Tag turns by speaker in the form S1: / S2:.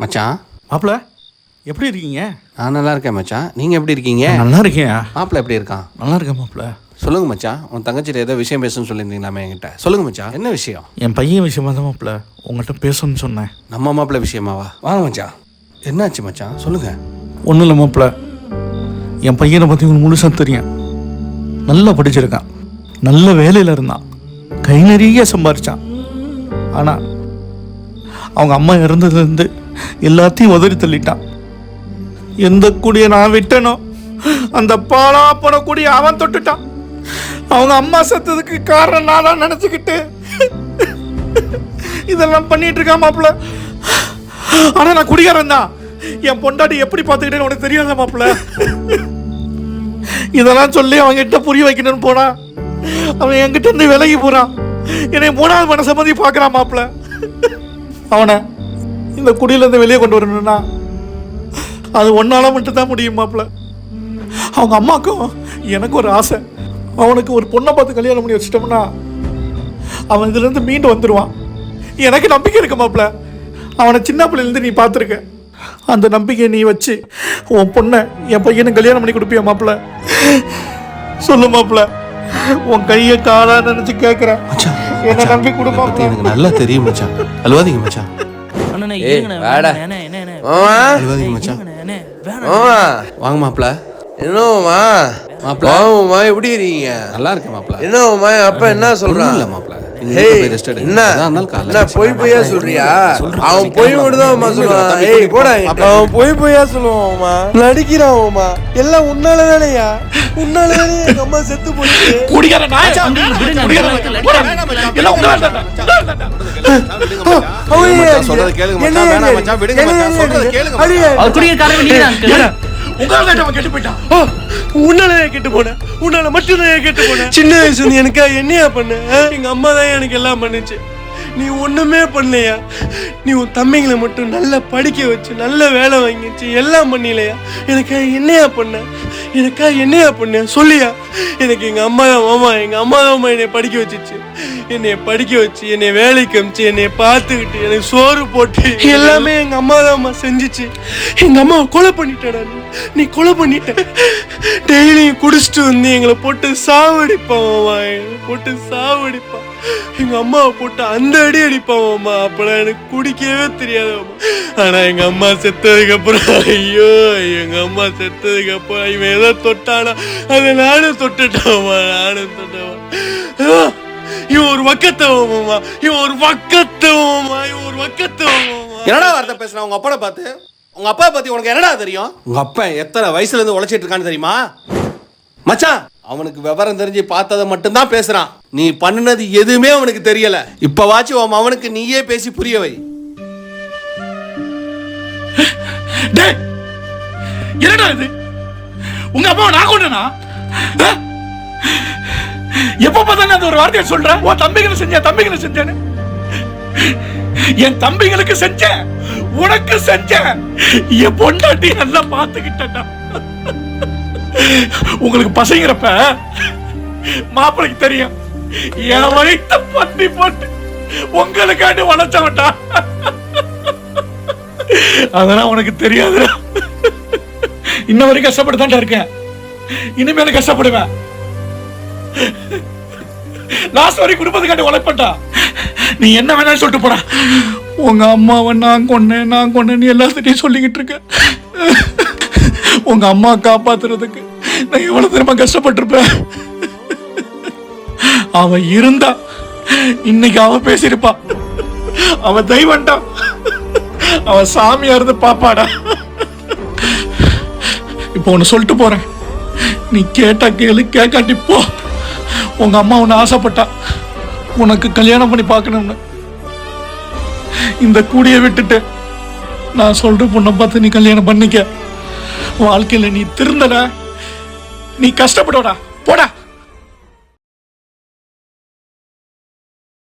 S1: மச்சான்.
S2: மாப்பிள எப்படி இருக்கீங்க?
S1: நான் நல்லா இருக்கேன் மச்சான். நீங்கள் எப்படி இருக்கீங்க?
S2: நல்லா இருக்கேன்.
S1: மாப்பிள்ள எப்படி இருக்கான்?
S2: நல்லா இருக்கேன் மாப்பிள.
S1: சொல்லுங்க மச்சான். உன் தங்கச்சிட்ட ஏதோ விஷயம் பேசணும்னு சொல்லியிருந்தீங்களாமே என்கிட்ட. சொல்லுங்க மச்சான். என்ன விஷயம்?
S2: என் பையன் விஷயமா தான் மாப்பிள. உங்கள்கிட்ட பேசணும்னு சொன்னேன்.
S1: நம்ம மாப்பிள்ள விஷயமாவா வாங்க மச்சான். என்னாச்சு மச்சான்? சொல்லுங்க.
S2: ஒன்றும் இல்லை மாப்பிள. என் பையனை பற்றி உங்களுக்கு முழுசாக தெரியும். நல்லா படிச்சிருக்கான். நல்ல வேலையில் இருந்தான். கை நிறைய சம்பாரிச்சான். ஆனால் அவங்க அம்மா இறந்ததுலேருந்து எல்லாத்தையும் உதறி தள்ளிட்டான். எந்த குடியை நான் விட்டனோ அந்த பாலா போன குடியை அவன் தொட்டுட்டான். அவங்க அம்மா செத்ததுக்கு காரணம் நான் தான் நினச்சிக்கிட்டு. இதெல்லாம் பண்ணிட்டு இருக்கான் மாப்பிள்ள? ஆனா நான் குடிகாரன் தான். என் பொண்டாட்டி எப்படி பார்த்துக்கிட்டேன்னு உனக்கு தெரியாத மாப்பிள்ள? இதெல்லாம் சொல்லி அவங்க கிட்ட புரிய வைக்கணும்னு போனா அவன் என்கிட்ட இருந்து விலகி போறான். என்னை மூணாவது மனசை மாதிரி பார்க்கறான் மாப்பிள்ள. அவனை இந்த குடியில இருந்து வெளியே கொண்டு வரணும்னா அது ஒன்னால மட்டும்தான் முடியும் மாப்பிள்ள. அவங்க அம்மாக்கும் எனக்கு ஒரு ஆசை. அவனுக்கு ஒரு பொண்ணை பார்த்து கல்யாணம் பண்ணி வச்சிட்டோம்னா அவன் இதுல இருந்து மீண்டு வந்துடுவான் எனக்கு நம்பிக்கை இருக்கு மாப்ள அவனை சின்ன பிள்ளையிலேருந்து நீ பார்த்துருக்க. அந்த நம்பிக்கையை நீ வச்சு உன் பொண்ணை என் பையனுக்கு கல்யாணம் பண்ணி கொடுப்பியா மாப்ள சொல்லு மாப்ள உன் கையை காலா நினைச்சு கேட்குறேன் என்ன நம்பி கொடு
S1: இதை பத்தி
S2: மாப்ள
S1: எனக்கு நல்லா தெரியும் மச்சான். அழுவாதீங்க மச்சான். வாங்க மாப்பிள்ள.
S3: என்னமாமா?
S1: மாப்பிள.
S3: மாமா எப்படி இருக்கீங்க?
S1: நல்லா இருக்கேன் மாப்பிள்ள.
S3: என்னமாமா அப்பா என்ன சொல்றான்?
S1: இல்ல மாப்பிள்ள.
S3: என்ன என்ன பொய். பொய்யா சொல்றியா. அவன் பொய் மட்டும் தான் அம்மா சொல்லுவான் ஏய் போடா. அவன் பொய் பொய்யா சொல்லுவான்மா நடிக்கிறான்மா எல்லாம் உன்னால தானேயா உன்னால தானே எங்க அம்மா செத்து போச்சு.
S2: எல்லாம்
S1: கேளுங்க மச்சான், வேணாம்
S3: ஏன்
S1: மச்சான், விடுங்க
S3: என்ன
S1: மச்சான்,
S3: ஏன்
S1: சொல்றதை
S3: ஏன்
S1: கேளுங்க
S3: அது
S2: அவன் கெட்டு போயிட்டான்.
S3: ஆ, உன்னால ஏன் கெட்டு போனேன். உன்னால மட்டும் தான் கெட்டு போனேன். சின்ன வயசுல எனக்கா என்னையா பண்ண? ஆ? எங்க அம்மா தான் எனக்கு எல்லாம் பண்ணுச்சு. நீ ஒண்ணுமே பண்ணலையா? நீ உன் தம்பிங்களை மட்டும் நல்லா படிக்க வச்சு நல்ல வேலை வாங்கிச்சு எல்லாம் பண்ணிலையா? எனக்கு என்னையா பண்ண? எனக்கா என்னையா பண்ண? சொல்லியா? எனக்கு எங்க அம்மா தான் மாமா எங்க அம்மா தான் மாமா என்னை படிக்க வச்சிச்சு. என்னைய படிக்க வச்சு என்னை வேலைக்கு அமிச்சு என்னை பார்த்துக்கிட்டு எனக்கு சோறு போட்டு எல்லாமே எங்க அம்மா தான் செஞ்சுச்சு. எங்க அம்மாவை கொலை பண்ணிட்டடா நீ. கொலை பண்ணிட்ட. டெய்லியும் குடிச்சிட்டு வந்து எங்களை போட்டு சாவடிப்பான் எங்களை போட்டு சாவடிப்பான். எங்க அம்மாவை போட்டு அந்த அடி அடிப்பான் அப்பெல்லாம் எனக்கு குடிக்கவே தெரியாதும்மா ஆனா எங்க அம்மா செத்ததுக்கு அப்புறம் ஐயோ எங்க அம்மா செத்ததுக்கு அப்புறம் இவன் ஏதோ தொட்டானா. அதை நானும் தொட்டுட்டாமா நானும் தொட்டவன் இவன் ஒரு வக்கத்தவமா இவன் ஒரு வக்கத்தவமா இவன் ஒரு வக்கத்தவமா
S1: என்னடா வார்த்தை பேசுறான் உங்க அப்பனை பார்த்து. உங்க அப்பா பத்தி உனக்கு என்னடா தெரியும்? உங்க அப்பா எத்தனை வயசுல இருந்து உழைச்சிட்டு இருக்கான்னு தெரியுமா? மச்சான் அவனுக்கு விவரம் தெரிஞ்சு பார்த்ததை மட்டும்தான் பேசுறான். நீ பண்ணுனது எதுவுமே அவனுக்கு தெரியல. இப்பவாச்சும் உன் அவனுக்கு நீயே பேசி புரிய வை.
S2: டேய் என்னடா இது? உங்க அம்மாவை நான் கொண்டனா எப்ப பார்த்தாலும் அந்த ஒரு வார்த்தையை சொல்றேன்? உன் தம்பிகளை செஞ்சேன் தம்பிகளை செஞ்சேன்னு? என் தம்பிகளுக்கு செஞ்சேன் உனக்கு செஞ்சேன் என் பொண்டாட்டி நல்லா பார்த்துக்கிட்டேன்டா. உங்களுக்கு பசங்கிறப்ப மாப்பிளைக்கு தெரியும். என் வயிற்ற பண்ணி போட்டு உங்களுக்காண்டி வளர்ச்சவன்டா அதெல்லாம் உனக்கு தெரியாதுடா. இன்ன வரைக்கும் கஷ்டப்பட்டு இருக்கேன். இனிமேல் கஷ்டப்படுவேன். லாஸ்ட் வரைக்கும் குடும்பத்துக்காண்டி உழைப்பட்டா நீ என்ன வேணாலும் சொல்லிட்டு போடா. உங்க அம்மாவை நான் கொன்னேன் நான் கொன்னேன்னு எல்லாத்திட்டையும் சொல்லிக்கிட்டு இருக்க உங்க அம்மா காப்பாத்துறதுக்கு நான் எவ்வளவு திரும்ப கஷ்டப்பட்டிருப்பேன். அவன் இருந்தா இன்னைக்கு அவன் பேசியிருப்பா. அவன் தெய்வன்டா அவன் சாமியா இருந்து பாப்பாடா. இப்போ ஒன்று சொல்லிட்டு போறேன். நீ கேட்டா கேளு கேட்காட்டி போ. உங்க அம்மா உன்னை ஆசைப்பட்டா. உனக்கு கல்யாணம் பண்ணி பார்க்கணும்னு. இந்த கூடிய விட்டுட்டு நான் சொல்ற பொண்ணை பார்த்து நீ கல்யாணம் பண்ணிக்க. வாழ்க்கையில் நீ திருந்தடா. நீ கஷ்டப்படடா. போடா.